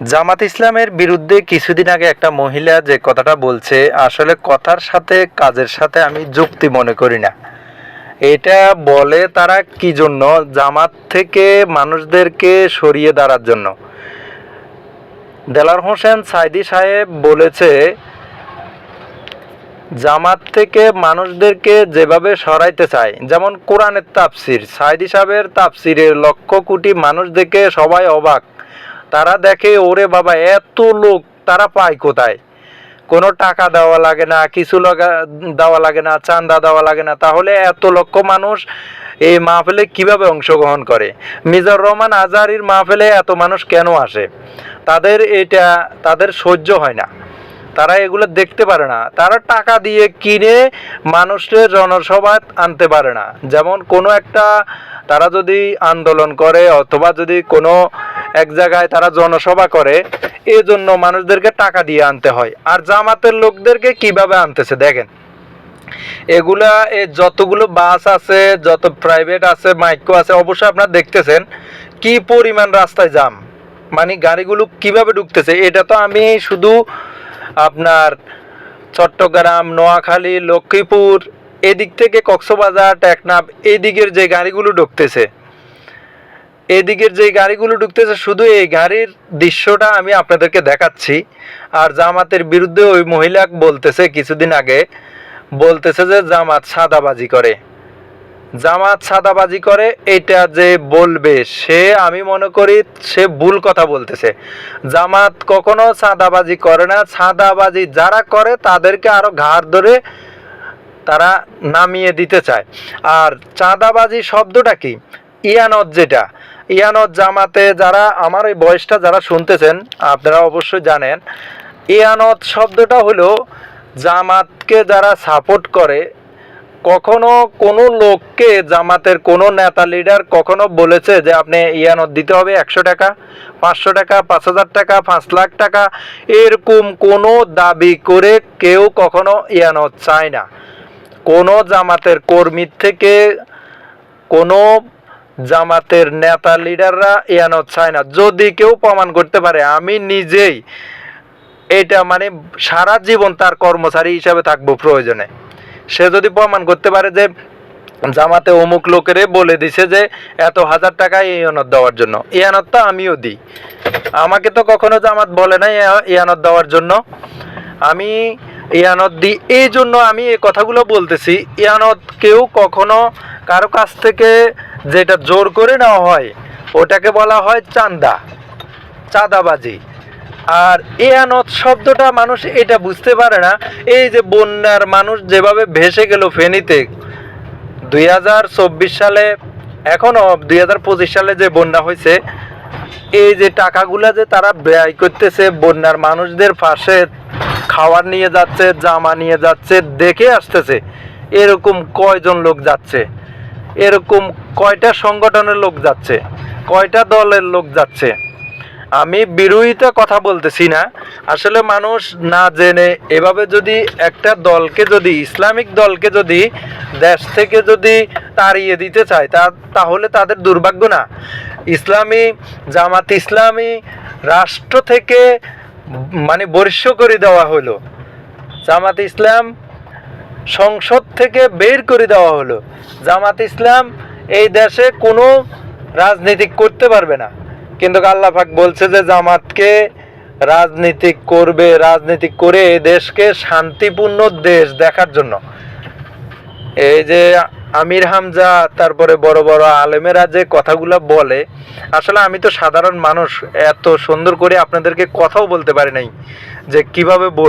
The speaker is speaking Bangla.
জামাত ইসলামের বিরুদ্ধে কিছুদিন আগে একটা মহিলা যে কথাটা বলছে, আসলে কথার সাথে কাজের সাথে আমি যুক্তি মনে করি না। এটা বলে তারা কি জন্য? জামাত থেকে মানুষদেরকে সরিয়ে দাঁড়ার জন্য। দেলার হোসেন সাইদি সাহেব বলেছে, জামাত থেকে মানুষদেরকে যেভাবে সরাইতে চায়, যেমন কোরআনের তাফসির, সাইদি সাহেবের তাফসিরের লক্ষ কোটি মানুষ দেখে সবাই অবাক। তারা দেখে, ওরে বাবা, এত লোক, তারা পায় কোথায়? কোনো টাকা দেওয়া লাগে না, কিছু লাগা দেওয়া লাগে না চান্দা দেওয়া লাগে না। তাহলে এত লক্ষ মানুষ এই মাহফিলে কীভাবে অংশগ্রহণ করে? মিজার রহমান আজহারির মাহফিলে এত মানুষ কেন আসে? তাদের এটা, তাদের সহ্য হয় না। তারা এগুলো দেখতে পারে না। তারা টাকা দিয়ে কিনে মানুষের জনসভা আনতে পারে না। যেমন কোনো একটা তারা যদি আন্দোলন করে অথবা যদি কোনো এক জায়গায় তারা জনসভা করে এই জন্য মানুষদেরকে টাকা দিয়ে আনতে হয়। আর জামাতের লোকদেরকে কীভাবে আনতেছে দেখেন। এগুলা এ যতগুলো বাস আছে, যত প্রাইভেট আছে, মাইক্রো আছে, অবশ্যই আপনারা দেখতেছেন কি পরিমাণ রাস্তায় জাম। মানে গাড়িগুলো কীভাবে ঢুকতেছে, এটা তো আমি শুধু আপনার চট্টগ্রাম, নোয়াখালী, লক্ষ্মীপুর এদিক থেকে কক্সবাজার, টেকনাফ এদিকের যে গাড়িগুলো ঢুকতেছে। এদিকের যে গাড়িগুলো ঢুকতেছে, শুধু এই গাড়ির দৃশ্যটা আমি আপনাদেরকে দেখাচ্ছি। আর জামাতের বিরুদ্ধে ওই মহিলা বলতেছে কিছুদিন আগে, বলতেছে যে জামাত সাদাবাজি করে। জামাত সাদাবাজি করে, এটা যে বলবে, সে আমি মনে করি সে ভুল কথা বলতেছে। জামাত কখনো সাদাবাজি করে না। সাদাবাজি যারা করে, তাদেরকে আরও ঘাড় ধরে তারা নামিয়ে দিতে চায়। আর চাঁদাবাজি শব্দটা কি? ইয়ানত যেটা। ইয়ানত জামাতে যারা, আমার এই বয়সটা যারা শুনতেছেন, আপনারা অবশ্যই জানেন, ইয়ানত শব্দটা হলো জামাতকে যারা সাপোর্ট করে, কখনো কোনো লোককে জামাতের কোনো নেতা লিডার কখনো বলেছে যে আপনি ইয়ানত দিতে হবে একশো টাকা, পাঁচশো টাকা, পাঁচ হাজার টাকা, পাঁচ লাখ টাকা, এরকম কোনো দাবি করে কেউ কখনো ইয়ানত চায় না। কোনো জামাতের কর্মীর থেকে কোনো জামাতের নেতা লিডাররা ইয়ানত চায় না। যদি কেউ প্রমাণ করতে পারে, আমি নিজেই এটা মানে সারা জীবন তার কর্মচারী হিসাবে থাকব প্রয়োজনে। সে যদি প্রমাণ করতে পারে যে জামাতে অমুক লোকেরে বলে দিছে যে এত হাজার টাকা এই ইয়ানত দেওয়ার জন্য ইয়ানতটা আমিও দিই। আমাকে তো কখনো জামাত বলে না ইয়ানত দেওয়ার জন্য। আমি ইয়ানত দিই এই জন্য আমি এই কথাগুলো বলতেছি, ইয়ানত কেউ কখনো কারও কাছ থেকে যেটা জোর করে নেওয়া হয়, ওটাকে বলা হয় চান্দা, চাঁদাবাজি। আর এয়ানত শব্দটা মানুষ এটা বুঝতে পারে না, এই যে বন্যার মানুষ যেভাবে ভেসে গেল ফেনীতে, দুই হাজার চব্বিশ সালে এখনও দুই হাজার পঁচিশ সালে যে বন্যা হয়েছে, এই যে টাকাগুলা যে তারা ব্যয় করতেছে বন্যার মানুষদের পাশে খাবার নিয়ে যাচ্ছে, জামা নিয়ে যাচ্ছে, দেখে আসতেছে এরকম কয়জন লোক যাচ্ছে, এরকম কয়টা সংগঠনের লোক যাচ্ছে, কয়টা দলের লোক যাচ্ছে। আমি বিরোধিতা কথা বলতেছি না, আসলে মানুষ না জেনে এভাবে যদি একটা দলকে যদি, ইসলামিক দলকে যদি দেশ থেকে যদি তাড়িয়ে দিতে চায়, তা তাহলে তাদের দুর্ভাগ্য না। ইসলামী জামাত ইসলামী রাষ্ট্র থেকে মানে বর্ষ করে দেওয়া হলো। জামাত ইসলাম সংসদ থেকে বের করে দেওয়া হলো। জামাত ইসলাম এই দেশে কোনো রাজনীতি করতে পারবে না। কিন্তু আল্লাহাক বলছে যে জামাতকে রাজনীতি করবে, রাজনীতি করে দেশকে শান্তিপূর্ণ দেশ দেখার জন্য। এই যে আমির হামজা, তারপরে বড় বড় আলেমেরা যে কথাগুলো বলে, আসলে আমি তো সাধারণ মানুষ, এত সুন্দর করে আপনাদেরকে কথাও বলতে পারি নাই যে কীভাবে বল